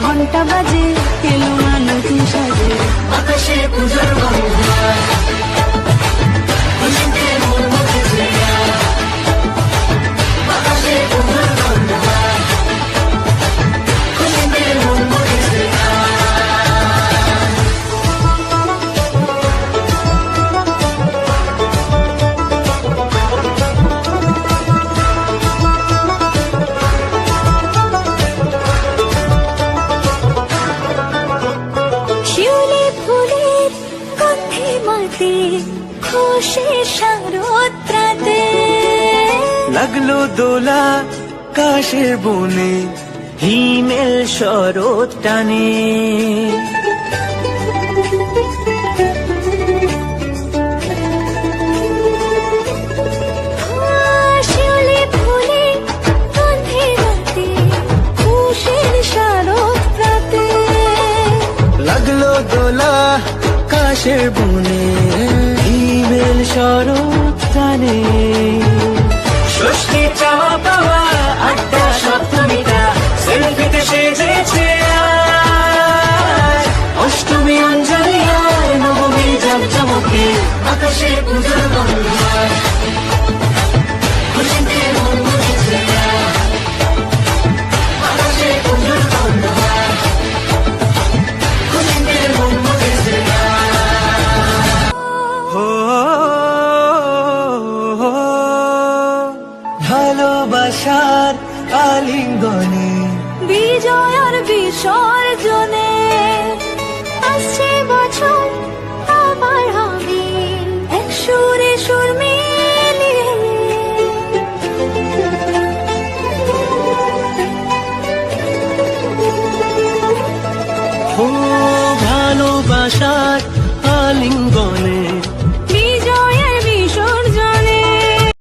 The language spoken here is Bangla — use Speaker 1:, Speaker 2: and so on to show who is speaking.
Speaker 1: ঘণ্টা বাজে এলো না নতুন সাজে
Speaker 2: আকাশে পুজোর বন্ধুরা
Speaker 1: মাতে খুশি শারদ্রাতে
Speaker 2: লাগল দোলা কাশের বনে হিমেল শরৎ টানে। কাশের বনে, ইমেল শরৎ টানে ষষ্ঠী চাওয়া পাওয়া, আড্ডা সপ্তমীটা সেলফিতে সেজেছে। অষ্টমী অঞ্জলি আর নবমী জমজমকে আকাশের ভালোবাসার আলিঙ্গনে।
Speaker 1: বিজয় আর বিসর্জনে। আসছে বছর আবার হবে। এক সুরে সুর মিলিয়ে।
Speaker 2: ও ভালোবাসার